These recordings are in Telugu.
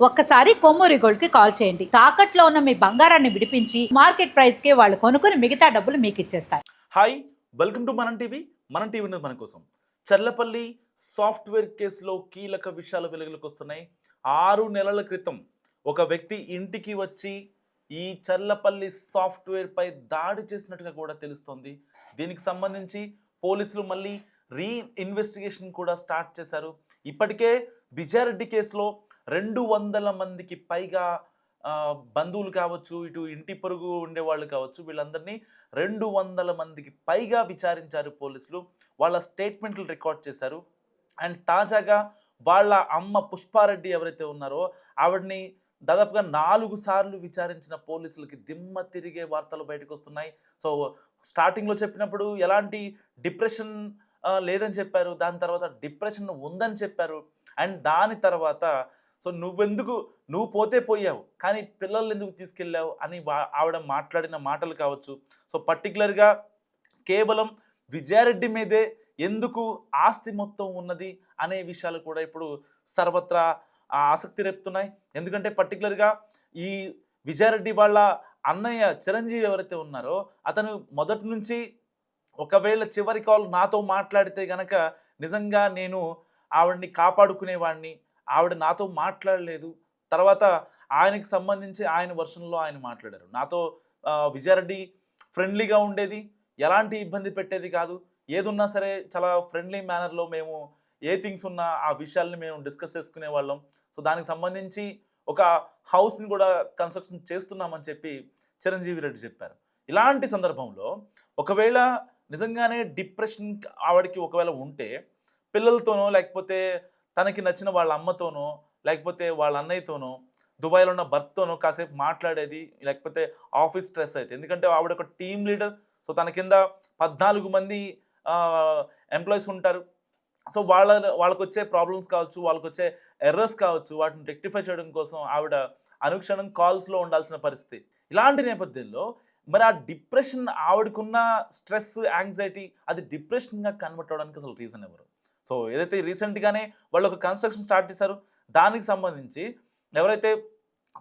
ఒక్కసారి కొమ్మూరి గోల్డ్కి కాల్ చేయండి. తాకట్లో ఉన్న మీ బంగారాన్ని విడిపించి మార్కెట్ ప్రైస్కి వాళ్ళు కొనుక్కుని మిగతా డబ్బులు మీకు ఇచ్చేస్తారు. Hi welcome to Manam TV Manam TV మన కోసం. చర్లపల్లి సాఫ్ట్వేర్ కేసులో కీలక విషయాలు వెలుగులోకి వస్తున్నాయి. ఆరు నెలల క్రితం ఒక వ్యక్తి ఇంటికి వచ్చి ఈ చర్లపల్లి సాఫ్ట్వేర్ పై దాడి చేసినట్టుగా కూడా తెలుస్తోంది. దీనికి సంబంధించి పోలీసులు మళ్ళీ రీ ఇన్వెస్టిగేషన్ కూడా స్టార్ట్ చేశారు. ఇప్పటికే విజయారెడ్డి కేసులో రెండు వందల మందికి పైగా బంధువులు కావచ్చు ఇటు ఇంటి పొరుగు ఉండేవాళ్ళు కావచ్చు వీళ్ళందరినీ రెండు వందల మందికి పైగా విచారించారు పోలీసులు. వాళ్ళ స్టేట్మెంట్లు రికార్డ్ చేశారు. అండ్ తాజాగా వాళ్ళ అమ్మ పుష్పారెడ్డి ఎవరైతే ఉన్నారో ఆవిడని దాదాపుగా నాలుగు సార్లు విచారించిన పోలీసులకి దిమ్మ తిరిగే వార్తలు బయటకు వస్తున్నాయి సో స్టార్టింగ్లో చెప్పినప్పుడు ఎలాంటి డిప్రెషన్ లేదని చెప్పారు. దాని తర్వాత డిప్రెషన్ ఉందని చెప్పారు. అండ్ దాని తర్వాత సో నువ్వెందుకు నువ్వు పోతే పోయావు కానీ పిల్లల్ని ఎందుకు తీసుకెళ్ళావు అని వా- ఆవిడ మాట్లాడిన మాటలు కావచ్చు. సో పర్టికులర్గా కేవలం విజయారెడ్డి మీదే ఎందుకు ఆస్తి మొత్తం ఉన్నది అనే విషయాలు కూడా ఇప్పుడు సర్వత్రా ఆసక్తి రేపుతున్నాయి. ఎందుకంటే పర్టికులర్గా ఈ విజయారెడ్డి వాళ్ళ అన్నయ్య చిరంజీవి ఎవరైతే ఉన్నారో అతను మొదటి నుంచి ఒకవేళ చివరి కాల్ నాతో మాట్లాడితే గనక నిజంగా నేను ఆవిడని కాపాడుకునేవాడిని ఆవిడ నాతో మాట్లాడలేదు. తర్వాత ఆయనకి సంబంధించి ఆయన వర్షన్లో ఆయన మాట్లాడారు. నాతో విజయారెడ్డి ఫ్రెండ్లీగా ఉండేది. ఎలాంటి ఇబ్బంది పెట్టేది కాదు. ఏదున్నా సరే చాలా ఫ్రెండ్లీ మేనర్లో మేము ఏ థింగ్స్ ఉన్నా ఆ విషయాల్ని మేము డిస్కస్ చేసుకునే వాళ్ళం. సో దానికి సంబంధించి ఒక హౌస్ని కూడా కన్స్ట్రక్షన్ చేస్తున్నామని చెప్పి చిరంజీవి రెడ్డి చెప్పారు. ఇలాంటి సందర్భంలో ఒకవేళ నిజంగానే డిప్రెషన్ ఆవిడకి ఒకవేళ ఉంటే పిల్లలతోనో లేకపోతే తనకి నచ్చిన వాళ్ళ అమ్మతోనో లేకపోతే వాళ్ళ అన్నయ్యతోనో దుబాయ్లో ఉన్న భర్తతోనో కాసేపు మాట్లాడేది లేకపోతే ఆఫీస్ స్ట్రెస్ అయితే. ఎందుకంటే ఆవిడ ఒక టీమ్ లీడర్ సో తన కింద పద్నాలుగు మంది ఎంప్లాయీస్ ఉంటారు. సో వాళ్ళ వాళ్ళకు వచ్చే ప్రాబ్లమ్స్ కావచ్చు వాళ్ళకి వచ్చే ఎర్రర్స్ కావచ్చు వాటిని రెక్టిఫై చేయడం కోసం ఆవిడ అనుక్షణం కాల్స్లో ఉండాల్సిన పరిస్థితి. ఇలాంటి నేపథ్యంలో మరి ఆ డిప్రెషన్ ఆవిడకున్న స్ట్రెస్ యాంగ్జైటీ అది డిప్రెషన్గా కన్వర్ట్ అవడానికి అసలు రీజన్ ఎవరు? సో ఏదైతే రీసెంట్గానే వాళ్ళు ఒక కన్స్ట్రక్షన్ స్టార్ట్ చేశారు దానికి సంబంధించి ఎవరైతే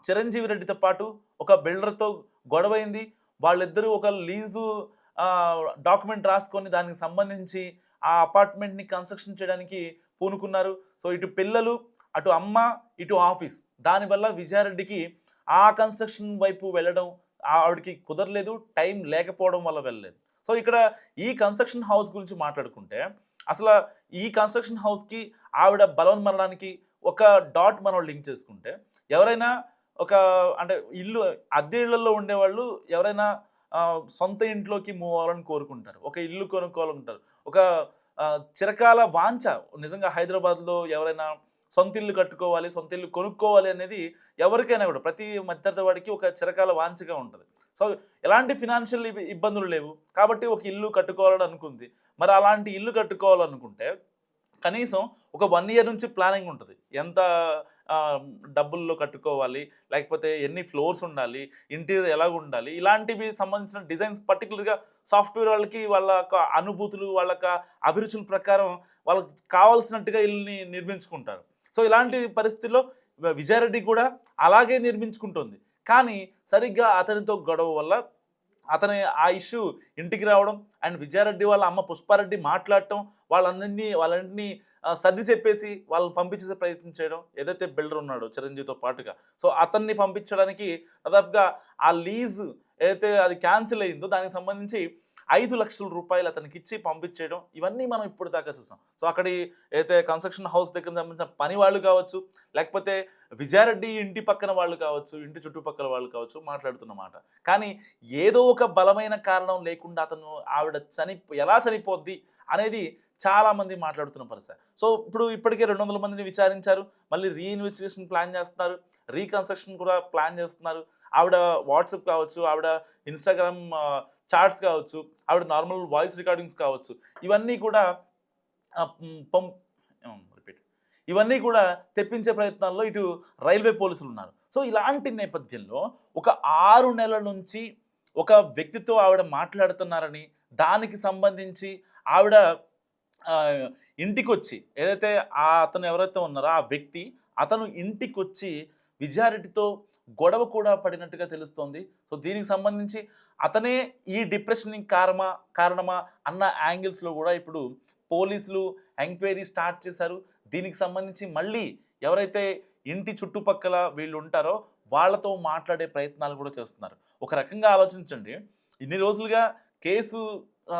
చిరంజీవి రెడ్డితో పాటు ఒక బిల్డర్తో గొడవైంది వాళ్ళిద్దరూ ఒక లీజు డాక్యుమెంట్ రాసుకొని దానికి సంబంధించి ఆ అపార్ట్మెంట్ని కన్స్ట్రక్షన్ చేయడానికి పూనుకున్నారు. సో ఇటు పిల్లలు అటు అమ్మ ఇటు ఆఫీస్. దానివల్ల విజయారెడ్డికి ఆ కన్స్ట్రక్షన్ వైపు వెళ్ళడం ఆవిడకి కుదరలేదు టైం లేకపోవడం వల్ల వెళ్ళలేదు. సో ఇక్కడ ఈ కన్స్ట్రక్షన్ హౌస్ గురించి మాట్లాడుకుంటే అసలు ఈ కన్స్ట్రక్షన్ హౌస్కి ఆవిడ బలవన్మరణానికి ఒక డాట్ మనం లింక్ చేసుకుంటే ఎవరైనా ఒక అంటే ఇల్లు అద్దె ఇళ్ళలో ఉండేవాళ్ళు ఎవరైనా సొంత ఇంట్లోకి మూవ్ అవ్వాలని కోరుకుంటారు. ఒక ఇల్లు కొనుక్కోవాలనుకుంటారు. ఒక చిరకాల వాంఛ నిజంగా హైదరాబాద్లో ఎవరైనా సొంత ఇల్లు కట్టుకోవాలి సొంత ఇల్లు కొనుక్కోవాలి అనేది ఎవరికైనా కూడా ప్రతి మధ్యతరగతి వాడికి ఒక చిరకాల వాంఛగా ఉంటుంది. సో ఎలాంటి ఫినాన్షియల్ ఇబ్బందులు లేవు. కాబట్టి ఒక ఇల్లు కట్టుకోవాలని అనుకుంది. మరి అలాంటి ఇల్లు కట్టుకోవాలనుకుంటే కనీసం ఒక వన్ ఇయర్ నుంచి ప్లానింగ్ ఉంటుంది. ఎంత డబ్బుల్లో కట్టుకోవాలి లేకపోతే ఎన్ని ఫ్లోర్స్ ఉండాలి ఇంటీరియర్ ఎలా ఉండాలి ఇలాంటివి సంబంధించిన డిజైన్స్ పర్టికులర్గా సాఫ్ట్వేర్ వాళ్ళకి వాళ్ళ అనుభూతులు వాళ్ళ అభిరుచుల ప్రకారం వాళ్ళకి కావాల్సినట్టుగా ఇల్లుని నిర్మించుకుంటారు. సో ఇలాంటి పరిస్థితుల్లో విజయారెడ్డి కూడా అలాగే నిర్మించుకుంటుంది. కానీ సరిగ్గా అతనితో గొడవ వల్ల అతని ఆ ఇష్యూ ఇంటికి రావడం అండ్ విజయారెడ్డి వాళ్ళ అమ్మ పుష్పారెడ్డి మాట్లాడటం వాళ్ళందరినీ వాళ్ళందరినీ సర్ది చెప్పేసి వాళ్ళని పంపించేసే ప్రయత్నం చేయడం ఏదైతే బిల్డర్ ఉన్నాడో చిరంజీవితో పాటుగా. సో అతన్ని పంపించడానికి దాదాపుగా ఆ లీజ్ ఏదైతే అది క్యాన్సిల్ అయిందో దానికి సంబంధించి ఐదు లక్షల రూపాయలు అతనికి ఇచ్చి పంపించేయడం ఇవన్నీ మనం ఇప్పుడు దాకా చూసాం. సో అక్కడి అయితే కన్స్ట్రక్షన్ హౌస్ దగ్గర సంబంధించిన పని వాళ్ళు కావచ్చు లేకపోతే విజయారెడ్డి ఇంటి పక్కన వాళ్ళు కావచ్చు ఇంటి చుట్టుపక్కల వాళ్ళు కావచ్చు మాట్లాడుతున్నమాట. కానీ ఏదో ఒక బలమైన కారణం లేకుండా అతను ఆవిడ చని ఎలా చనిపోద్ది అనేది చాలామంది మాట్లాడుతున్న పరిస్థితి. సో ఇప్పుడు ఇప్పటికే రెండు వందల మందిని విచారించారు. మళ్ళీ రీఇన్వెస్టిగేషన్ ప్లాన్ చేస్తున్నారు. రీకన్స్ట్రక్షన్ కూడా ప్లాన్ చేస్తున్నారు. ఆవిడ వాట్సాప్ కావచ్చు ఆవిడ ఇన్స్టాగ్రామ్ చాట్స్ కావచ్చు ఆవిడ నార్మల్ వాయిస్ రికార్డింగ్స్ కావచ్చు. ఇవన్నీ కూడా పంప్ రిపీట్ ఇవన్నీ కూడా తెప్పించే ప్రయత్నాల్లో ఇటు రైల్వే పోలీసులు ఉన్నారు. సో ఇలాంటి నేపథ్యంలో ఒక ఆరు నెలల నుంచి ఒక వ్యక్తితో ఆవిడ మాట్లాడుతున్నారని దానికి సంబంధించి ఆవిడ ఇంటికి వచ్చి ఏదైతే ఆ అతను ఎవరైతే ఉన్నారో ఆ వ్యక్తి అతను ఇంటికి వచ్చి విజయారెడ్డితో గొడవ కూడా పడినట్టుగా తెలుస్తోంది. సో దీనికి సంబంధించి అతనే ఈ డిప్రెషన్కి కారణమా కారణమా అన్న యాంగిల్స్లో కూడా ఇప్పుడు పోలీసులు ఎంక్వైరీ స్టార్ట్ చేశారు. దీనికి సంబంధించి మళ్ళీ ఎవరైతే ఇంటి చుట్టుపక్కల వీళ్ళు ఉంటారో వాళ్ళతో మాట్లాడే ప్రయత్నాలు కూడా చేస్తున్నారు. ఒక రకంగా ఆలోచించండి. ఇన్ని రోజులుగా కేసు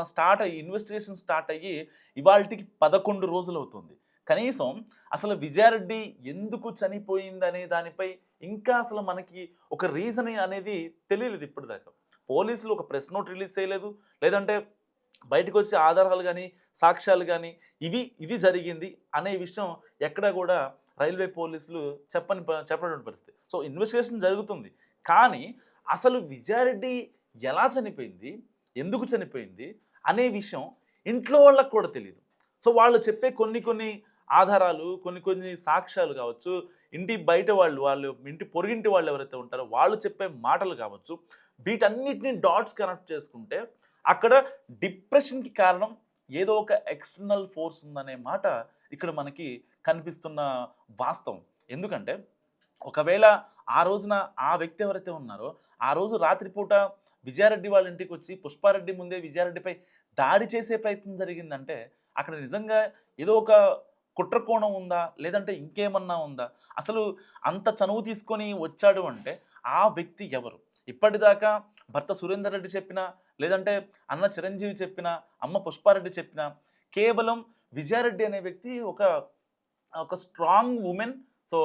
స్టార్ట్ అయ్యి ఇన్వెస్టిగేషన్ స్టార్ట్ అయ్యి ఇవాళకి పదకొండు రోజులు అవుతుంది. కనీసం అసలు విజయారెడ్డి ఎందుకు చనిపోయిందనే దానిపై ఇంకా అసలు మనకి ఒక రీజన్ అనేది తెలియలేదు ఇప్పటిదాకా. పోలీసులు ఒక ప్రెస్ నోట్ రిలీజ్ చేయలేదు. లేదంటే బయటకు వచ్చే ఆధారాలు కానీ సాక్ష్యాలు కానీ ఇవి ఇది జరిగింది అనే విషయం ఎక్కడా కూడా రైల్వే పోలీసులు చెప్పని చెప్పనటువంటి పరిస్థితి. సో ఇన్వెస్టిగేషన్ జరుగుతుంది. కానీ అసలు విజయారెడ్డి ఎలా చనిపోయింది ఎందుకు చనిపోయింది అనే విషయం ఇంట్లో వాళ్ళకు కూడా తెలియదు సో వాళ్ళు చెప్పే కొన్ని కొన్ని ఆధారాలు కొన్ని కొన్ని సాక్ష్యాలు కావచ్చు ఇంటి బయట వాళ్ళు వాళ్ళు ఇంటి పొరుగింటి వాళ్ళు ఎవరైతే ఉంటారో వాళ్ళు చెప్పే మాటలు కావచ్చు వీటన్నిటిని డాట్స్ కనెక్ట్ చేసుకుంటే అక్కడ డిప్రెషన్కి కారణం ఏదో ఒక ఎక్స్టర్నల్ ఫోర్స్ ఉందనే మాట ఇక్కడ మనకి కనిపిస్తున్న వాస్తవం. ఎందుకంటే ఒకవేళ ఆ రోజున ఆ వ్యక్తి ఎవరైతే ఉన్నారో ఆ రోజు రాత్రిపూట విజయారెడ్డి వాళ్ళ ఇంటికి వచ్చి పుష్పారెడ్డి ముందే విజయారెడ్డిపై దాడి చేసే ప్రయత్నం జరిగిందంటే అక్కడ నిజంగా ఏదో ఒక కుట్రకోణం ఉందా? లేదంటే ఇంకేమన్నా ఉందా? అసలు అంత చనువు తీసుకొని వచ్చాడు అంటే ఆ వ్యక్తి ఎవరు? ఇప్పటిదాకా భర్త సురేందర్ రెడ్డి చెప్పినా లేదంటే అన్న చిరంజీవి చెప్పినా అమ్మ పుష్పారెడ్డి చెప్పినా కేవలం విజయారెడ్డి అనే వ్యక్తి ఒక ఒక స్ట్రాంగ్ ఉమెన్ సో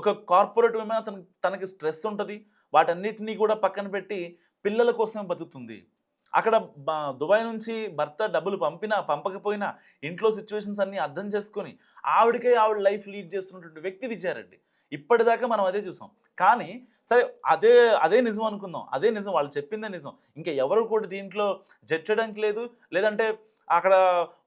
ఒక కార్పొరేట్ ఉమెన్ అతను తనకి స్ట్రెస్ ఉంటుంది. వాటన్నిటినీ కూడా పక్కన పెట్టి పిల్లల కోసం బతుకుతుంది. అక్కడ దుబాయ్ నుంచి భర్త డబ్బులు పంపినా పంపకపోయినా ఇంట్లో సిచ్యువేషన్స్ అన్నీ అర్థం చేసుకొని ఆవిడకే ఆవిడ లైఫ్ లీడ్ చేస్తున్నటువంటి వ్యక్తి విజయారెడ్డి. ఇప్పటిదాకా మనం అదే చూసాం. కానీ సరే అదే అదే నిజం అనుకుందాం. అదే నిజం వాళ్ళు చెప్పిందే నిజం. ఇంకా ఎవరు కూడా దీంట్లో జడ్చడానికి లేదు. లేదంటే అక్కడ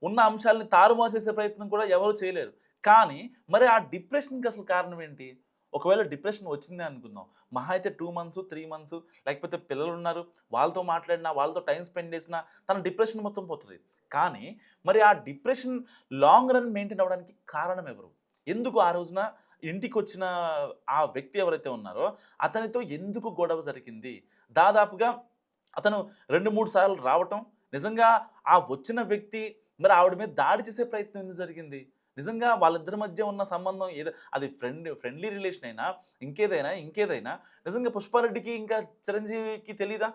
ఉన్న అంశాలని తారుమారు చేసే ప్రయత్నం కూడా ఎవరు చేయలేరు. కానీ మరి ఆ డిప్రెషన్కి అసలు కారణం ఏంటి? ఒకవేళ డిప్రెషన్ వచ్చింది అనుకుందాం. మహా అయితే టూ మంత్స్ త్రీ మంత్స్ లేకపోతే పిల్లలు ఉన్నారు. వాళ్ళతో మాట్లాడినా వాళ్ళతో టైం స్పెండ్ చేసినా తన డిప్రెషన్ మొత్తం పోతుంది. కానీ మరి ఆ డిప్రెషన్ లాంగ్ రన్ మెయింటైన్ అవ్వడానికి కారణం ఎవరు? ఎందుకు ఆ రోజున ఇంటికి వచ్చిన ఆ వ్యక్తి ఎవరైతే ఉన్నారో అతనితో ఎందుకు గొడవ జరిగింది? దాదాపుగా అతను రెండు మూడు సార్లు రావటం నిజంగా ఆ వచ్చిన వ్యక్తి మరి ఆవిడ మీద దాడి చేసే ప్రయత్నం ఎందుకు జరిగింది? నిజంగా వాళ్ళిద్దరి మధ్య ఉన్న సంబంధం ఏదో అది ఫ్రెండ్ ఫ్రెండ్లీ రిలేషన్ అయినా ఇంకేదైనా ఇంకేదైనా నిజంగా పుష్పారెడ్డికి ఇంకా చిరంజీవికి తెలీదా?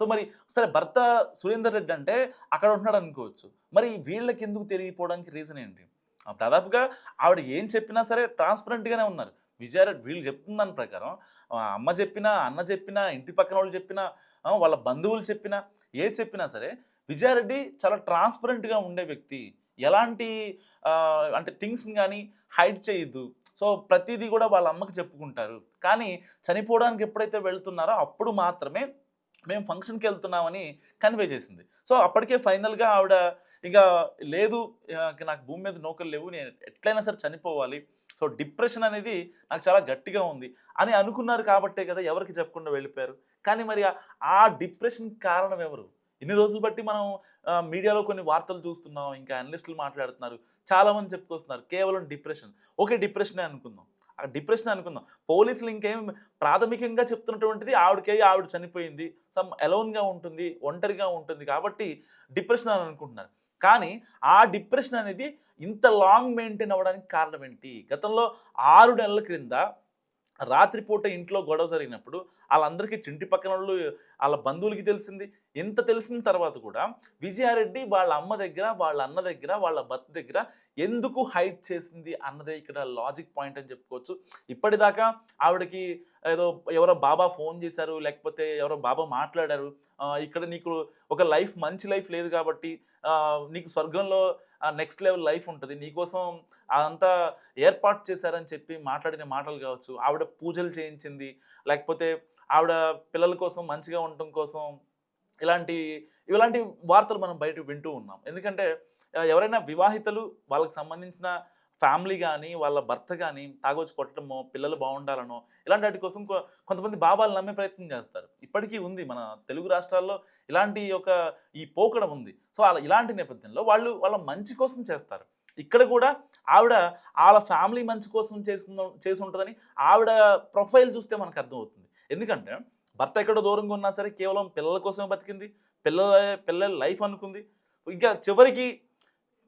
సో మరి సరే భర్త సురేందర్ రెడ్డి అంటే అక్కడ ఉంటున్నాడు అనుకోవచ్చు. మరి వీళ్ళకి ఎందుకు తెలియపోవడానికి రీజన్ ఏంటి? దాదాపుగా ఆవిడ ఏం చెప్పినా సరే ట్రాన్స్పరెంట్గానే ఉన్నారు. విజయారెడ్డి వీళ్ళు చెప్తున్న దాని ప్రకారం అమ్మ చెప్పినా అన్న చెప్పినా ఇంటి పక్కన వాళ్ళు చెప్పినా వాళ్ళ బంధువులు చెప్పినా ఏ చెప్పినా సరే విజయారెడ్డి చాలా ట్రాన్స్పరెంట్గా ఉండే వ్యక్తి. ఎలాంటి అంటే థింగ్స్ని కానీ హైడ్ చేయొద్దు. సో ప్రతిదీ కూడా వాళ్ళ అమ్మకి చెప్పుకుంటారు. కానీ చనిపోవడానికి ఎప్పుడైతే వెళ్తున్నారో అప్పుడు మాత్రమే మేము ఫంక్షన్కి వెళ్తున్నామని కన్వే చేసింది. సో అప్పటికే ఫైనల్గా ఆవిడ ఇంకా లేదు నాకు భూమి మీద నౌకలు లేవు నేను ఎట్లయినా సరే చనిపోవాలి. సో డిప్రెషన్ అనేది నాకు చాలా గట్టిగా ఉంది. అని అనుకున్నారు కాబట్టే కదా ఎవరికి చెప్పకుండా వెళ్ళిపోయారు. కానీ మరి ఆ- డిప్రెషన్ కారణం ఎవరు? ఇన్ని రోజులు బట్టి మనం మీడియాలో కొన్ని వార్తలు చూస్తున్నాం ఇంకా అనలిస్టులు మాట్లాడుతున్నారు చాలామంది చెప్పుకొస్తున్నారు కేవలం డిప్రెషన్. ఓకే డిప్రెషనే అనుకుందాం. ఆ డిప్రెషన్ అనుకుందాం. పోలీసులు ఇంకేం ప్రాథమికంగా చెప్తున్నటువంటిది ఆవిడకే ఆవిడ చనిపోయింది సమ్ అలోన్గా ఉంటుంది ఒంటరిగా ఉంటుంది కాబట్టి డిప్రెషన్ అని అనుకుంటున్నారు. కానీ ఆ డిప్రెషన్ అనేది ఇంత లాంగ్ మెయింటైన్ అవ్వడానికి కారణం ఏంటి? గతంలో ఆరు నెలల క్రింద రాత్రిపూట ఇంట్లో గొడవ జరిగినప్పుడు వాళ్ళందరికీ చింటి పక్కన వాళ్ళు వాళ్ళ బంధువులకి తెలిసింది. ఇంత తెలిసిన తర్వాత కూడా విజయారెడ్డి వాళ్ళ అమ్మ దగ్గర వాళ్ళ అన్న దగ్గర వాళ్ళ భర్త దగ్గర ఎందుకు హైట్ చేసింది అన్నదే ఇక్కడ లాజిక్ పాయింట్ అని చెప్పుకోవచ్చు. ఇప్పటిదాకా ఆవిడకి ఏదో ఎవరో బాబా ఫోన్ చేశారు లేకపోతే ఎవరో బాబా మాట్లాడారు. ఇక్కడ నీకు ఒక లైఫ్ మంచి లైఫ్ లేదు కాబట్టి నీకు స్వర్గంలో నెక్స్ట్ లెవెల్ లైఫ్ ఉంటుంది. నీకోసం అదంతా ఏర్పాటు చేశారని చెప్పి మాట్లాడిన మాటలు కావచ్చు ఆవిడ పూజలు చేయించింది లేకపోతే ఆవిడ పిల్లల కోసం మంచిగా ఉండటం కోసం ఇలాంటి ఇలాంటి వార్తలు మనం బయట వింటూ ఉన్నాం. ఎందుకంటే ఎవరైనా వివాహితలు వాళ్ళకి సంబంధించిన ఫ్యామిలీ కానీ వాళ్ళ భర్త కానీ తాగొచ్చి కొట్టడమో పిల్లలు బాగుండాలనో ఇలాంటి వాటి కోసం కొ- కొంతమంది బాబాలు నమ్మే ప్రయత్నం చేస్తారు. ఇప్పటికీ ఉంది మన తెలుగు రాష్ట్రాల్లో ఇలాంటి ఒక ఈ పోకడం ఉంది. సో అలా ఇలాంటి నేపథ్యంలో వాళ్ళు వాళ్ళ మంచి కోసం చేస్తారు. ఇక్కడ కూడా ఆవిడ వాళ్ళ ఫ్యామిలీ మంచి కోసం చేసిన చేసి ఉంటుందని ఆవిడ ప్రొఫైల్ చూస్తే మనకు అర్థమవుతుంది. ఎందుకంటే భర్త ఎక్కడో దూరంగా ఉన్నా సరే కేవలం పిల్లల కోసమే బతికింది పిల్లల పిల్లల లైఫ్ అనుకుంది. ఇంకా చివరికి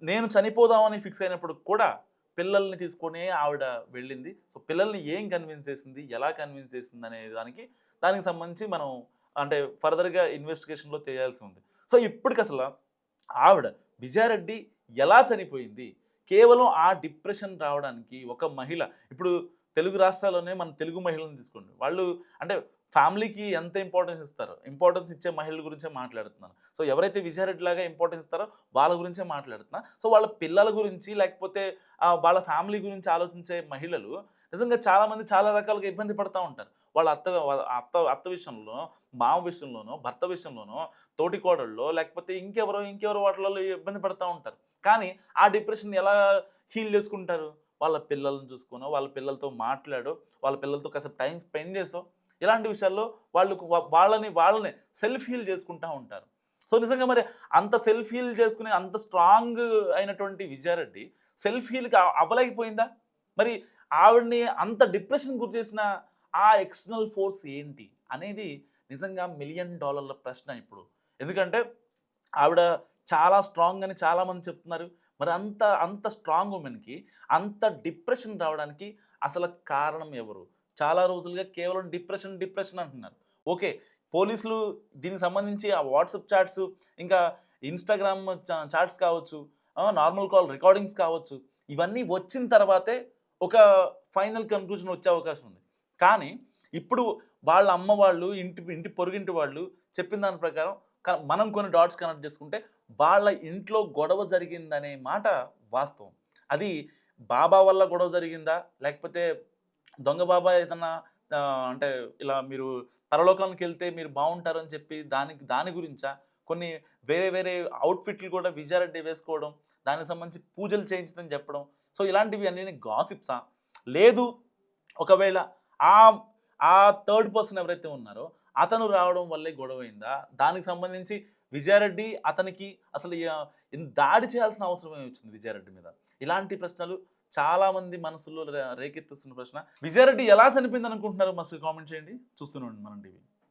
నేను చనిపోదామని ఫిక్స్ అయినప్పుడు కూడా పిల్లల్ని తీసుకొని ఆవిడ వెళ్ళింది. సో పిల్లల్ని ఏం కన్విన్స్ చేసింది? ఎలా కన్విన్స్ చేసింది? అనే దానికి దానికి సంబంధించి మనం అంటే ఫర్దర్గా ఇన్వెస్టిగేషన్లో తెలియాల్సి ఉంది. సో ఇప్పటికి అసలు ఆవిడ విజయారెడ్డి ఎలా చనిపోయింది? కేవలం ఆ డిప్రెషన్ రావడానికి ఒక మహిళ ఇప్పుడు తెలుగు రాష్ట్రాల్లోనే మన తెలుగు మహిళలను తీసుకోండి. వాళ్ళు అంటే ఫ్యామిలీకి ఎంత ఇంపార్టెన్స్ ఇస్తారో ఇంపార్టెన్స్ ఇచ్చే మహిళల గురించే మాట్లాడుతున్నాను సో ఎవరైతే విజయారెడ్డి లాగా ఇంపార్టెన్స్ ఇస్తారో వాళ్ళ గురించే మాట్లాడుతున్నా. సో వాళ్ళ పిల్లల గురించి లేకపోతే వాళ్ళ ఫ్యామిలీ గురించి ఆలోచించే మహిళలు నిజంగా చాలామంది చాలా రకాలుగా ఇబ్బంది పడుతూ ఉంటారు. వాళ్ళ అత్త అత్త అత్త విషయంలో మామ విషయంలోనో భర్త విషయంలోనో తోటి కోడల్లో లేకపోతే ఇంకెవరో ఇంకెవరో వాటిలలో ఇబ్బంది పడుతూ ఉంటారు. కానీ ఆ డిప్రెషన్ ఎలా హీల్ చేసుకుంటారు? వాళ్ళ పిల్లలను చూసుకునో వాళ్ళ పిల్లలతో మాట్లాడో వాళ్ళ పిల్లలతో కాసేపు టైం స్పెండ్ చేసో ఇలాంటి విషయాల్లో వాళ్ళకు వాళ్ళని వాళ్ళని సెల్ఫ్ హీల్ చేసుకుంటూ ఉంటారు. సో నిజంగా మరి అంత సెల్ఫ్ హీల్ చేసుకునే అంత స్ట్రాంగ్ అయినటువంటి విజయారెడ్డి సెల్ఫ్ హీల్కి అవ్వలేకపోయిందా మరి ఆవిడని అంత డిప్రెషన్ గురి చేసిన ఆ ఎక్స్టర్నల్ ఫోర్స్ ఏంటి అనేది నిజంగా మిలియన్ డాలర్ల ప్రశ్న ఇప్పుడు. ఎందుకంటే ఆవిడ చాలా స్ట్రాంగ్ అని చాలామంది చెప్తున్నారు. మరి అంత అంత స్ట్రాంగ్ ఉమెన్కి అంత డిప్రెషన్ రావడానికి అసలు కారణం ఎవరు? చాలా రోజులుగా కేవలం డిప్రెషన్ డిప్రెషన్ అంటున్నారు. ఓకే పోలీసులు దీనికి సంబంధించి ఆ వాట్సాప్ చాట్స్ ఇంకా ఇన్స్టాగ్రామ్ చాట్స్ కావచ్చు నార్మల్ కాల్ రికార్డింగ్స్ కావచ్చు ఇవన్నీ వచ్చిన తర్వాతే ఒక ఫైనల్ కన్క్లూజన్ వచ్చే అవకాశం ఉంది. కానీ ఇప్పుడు వాళ్ళ అమ్మ వాళ్ళు ఇంటి ఇంటి పొరుగింటి వాళ్ళు చెప్పిన దాని ప్రకారం మనం కొన్ని డాట్స్ కనెక్ట్ చేసుకుంటే వాళ్ళ ఇంట్లో గొడవ జరిగిందనే మాట వాస్తవం. అది బాబా వల్ల గొడవ జరిగిందా? లేకపోతే దొంగ బాబా ఏదన్నా అంటే ఇలా మీరు పరలోకానికి వెళ్తే మీరు బాగుంటారని చెప్పి దానికి దాని గురించా? కొన్ని వేరే వేరే అవుట్ఫిట్లు కూడా విజయారెడ్డి వేసుకోవడం దానికి సంబంధించి పూజలు చేయించదని చెప్పడం. సో ఇలాంటివి అన్నీ గాసిప్సా? లేదు ఒకవేళ ఆ ఆ థర్డ్ పర్సన్ ఎవరైతే ఉన్నారో అతను రావడం వల్లే గొడవ అయిందా దానికి సంబంధించి విజయారెడ్డి అతనికి అసలు దాడి చేయాల్సిన అవసరం ఏమి వచ్చింది విజయారెడ్డి మీద? ఇలాంటి ప్రశ్నలు చాలా మంది మనసులో రేకెత్తిస్తున్న ప్రశ్న. విజయారెడ్డి ఎలా చనిపోయింది అనుకుంటున్నారు మస్తు కామెంట్ చేయండి. చూస్తూనే ఉండండి మనం టీవీ.